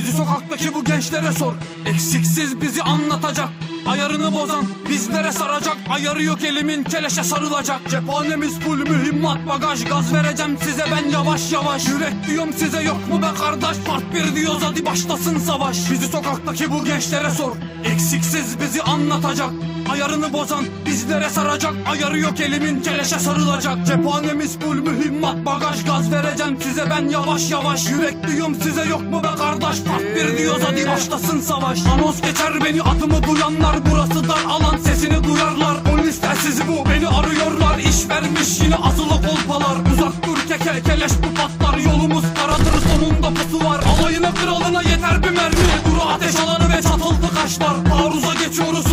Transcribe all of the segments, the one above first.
Bizi sokaktaki bu gençlere sor. Eksiksiz bizi anlatacak. Ayarını bozan bizlere saracak. Ayarı yok elimin keleşe sarılacak. Cephanemiz full mühimmat bagaj Gaz vereceğim size ben yavaş yavaş. Yürek diyorum size yok mu be kardeş? Part bir diyoruz hadi başlasın savaş. Bizi sokaktaki bu gençlere sor. Eksiksiz bizi anlatacak Ayarını bozan bizlere saracak. Ayarı yok elimin keleşe sarılacak. Cephanemiz full mühimmat bagaj Gaz vereceğim size. Ben yavaş yavaş Yürek diyorum size yok mu be kardeş? Part bir diyoruz hadi başlasın savaş. Anons geçer beni adımı duyanlar Burası dar alan. Sesini duyarlar Polis telsizi bu. Beni arıyorlar İş vermiş yine asılı kolpalar. Uzak dur keke keleş bu patlar. Yolumuz karadır sonunda pusu var. Alayına kralına yeter bir mermi. Duru ateş alanı ve çatıldı kaşlar. Taarruza geçiyoruz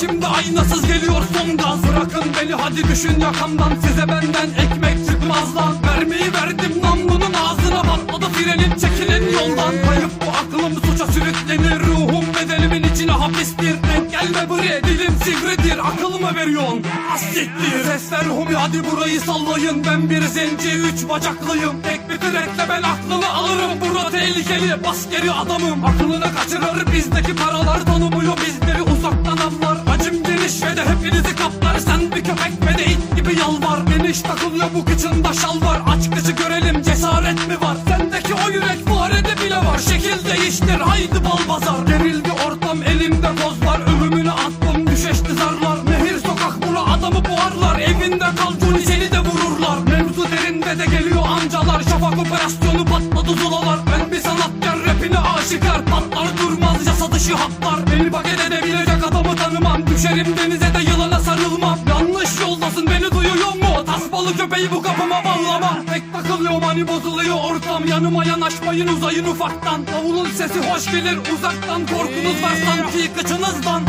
Peşimde aynasız geliyor son gaz Bırakın beni hadi düşün yakamdan. Size benden ekmek çıkmaz lan Mermiyi verdim namlunun ağzına. Patladı frenim çekilin yoldan. Kayıp bu aklım suça sürüklenir. Ruhum bedenimin içine hapistir. Denk gelme buraya dilim sivridir. Akıl mı veriyorsun? Astiktir Sesler homi hadi burayı sallayın. Ben bir zenci üç bacaklıyım. Tek bir direkle ben aklını alırım. Burada tehlikeli bas geri adamım. Aklını kaçırır bizdeki paralar Tanımıyor it gibi yalvar Geniş takılıyor bu kıçında şal var. Aç kızı görelim cesaret mi var? Sendeki o yürek farede bile var. Şekil değiştir haydi bal bazar Gerildi ortam elimde pozlar Ölümünü attım düşeşti zarlar. Nehir sokak bura adamı boğarlar. Evinde kal Johnny seni de vururlar. Mevzu derinde de geliyor amcalar. Şafak operasyonu patladı zulalar. Ben bir sanatkar rapine aşikar. Patlar durmaz yasa dışı hatlar. Beni paket edebilecek adamı tanımam. Düşerim denize de yılana sarılmam Tasmalı köpeği bu kapıma bağlama. Tek takılıyorum hani bozuluyor ortam. Yanıma yanaşmayın uzayın ufaktan. Davulun sesi hoş gelir uzaktan. Korkunuz var sanki kıçınızdan